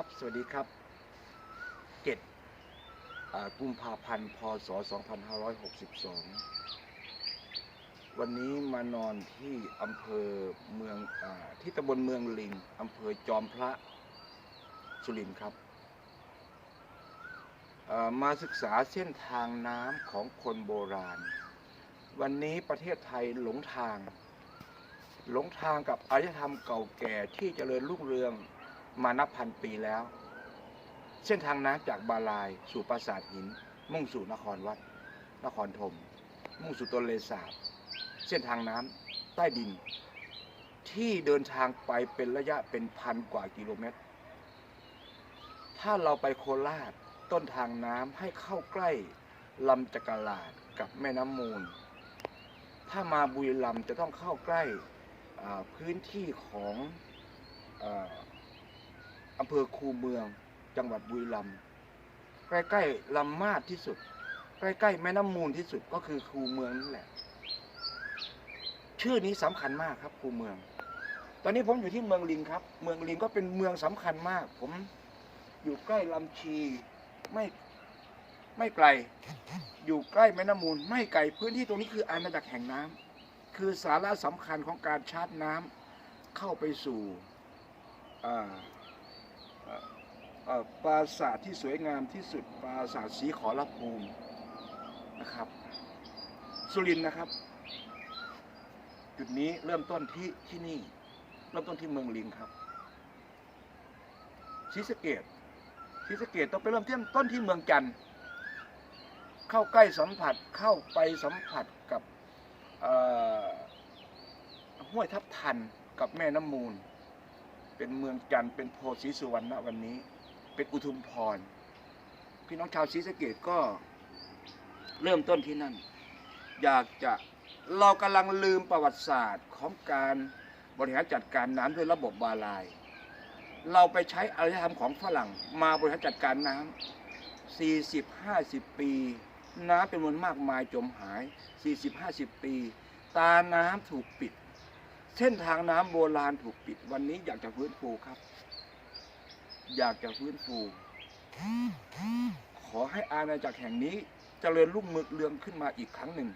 ครับ สวัสดีครับเจ็ดกุมภาพันธ์ พศ 2562 วันนี้มานอนที่อำเภอเมืองอที่ตำบลเมืองลิงอำเภอจอมพระสุรินทร์ครับ มาศึกษาเส้นทางน้ำของคนโบราณ วันนี้ประเทศไทยหลงทาง หลงทางกับอารยธรรมเก่าแก่ที่เจริญรุ่งเรือง มานับพันปีแล้ว เส้นทางน้ำจากบาลายสู่ปราสาทหิน มุ่งสู่นครวัด นครธมมุ่งสู่ต้นเลสาบเส้นทางน้ำใต้ดิน ที่เดินทางไปเป็นระยะเป็นพันกว่ากิโลเมตร ถ้าเราไปโคราชต้นทางน้ำให้เข้าใกล้ลำจักรลาดกับแม่น้ำมูล ถ้ามาบุรีรัมย์จะต้องเข้าใกล้พื้นที่ของ อำเภอคูเมือง จังหวัดบุรีรัมย์ใกล้ๆลำมาดที่สุด ใกล้ๆแม่น้ำมูลที่สุดก็คือคูเมืองนั่นแหละ ชื่อนี้สำคัญมากครับคูเมือง ตอนนี้ผมอยู่ที่เมืองลิงครับ เมืองลิงก็เป็นเมืองสำคัญมาก ผมอยู่ใกล้ลำชีไม่ไม่ไกล อยู่ใกล้แม่น้ำมูล ไม่ไกลพื้นที่ตรงนี้คืออาณาจักรแห่งน้ำคือสาระสำคัญของการชาร์จน้ำเข้าไปสู่อ่า ปราสาทที่สวยงามที่สุดปราสาทสีขอรภูมินะครับ สุรินนะครับ จุดนี้เริ่มต้นที่ที่นี่ เริ่มต้นที่เมืองลิงครับศรีสะเกดศรีสะเกดต้องไปเริ่มที่ต้นที่เมืองจันทร์เข้าใกล้สัมผัสเข้าไปสัมผัสกับห้วยทับทันกับแม่น้ำมูล เป็นเมืองจันทร์เป็นโพธิสุวรรณวันนี้ เป็นอุทุมพร พี่น้องชาวศรีสะเกดก็เริ่มต้นที่นั่น อยากจะเรากำลังลืมประวัติศาสตร์ของการบริหารจัดการน้ำด้วยระบบบาลาย เราไปใช้อารยธรรมของฝรั่งมาบริหารจัดการน้ำ40 50 ปี น้ำเป็นมวลมากมายจมหาย 40 50 ปี ตาน้ำถูกปิด เส้นทางน้ำโบราณถูกปิด วันนี้อยากจะฟื้นฟูครับ อยากจะฟื้นฟู ขอให้อาณาจักรแห่งนี้เจริญรุ่งเรืองขึ้นมาอีกครั้งหนึ่ง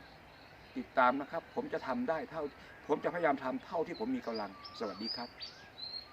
ติดตามนะครับ ผมจะทำได้เท่า ผมจะพยายามทำเท่าที่ผมมีกำลัง สวัสดีครับ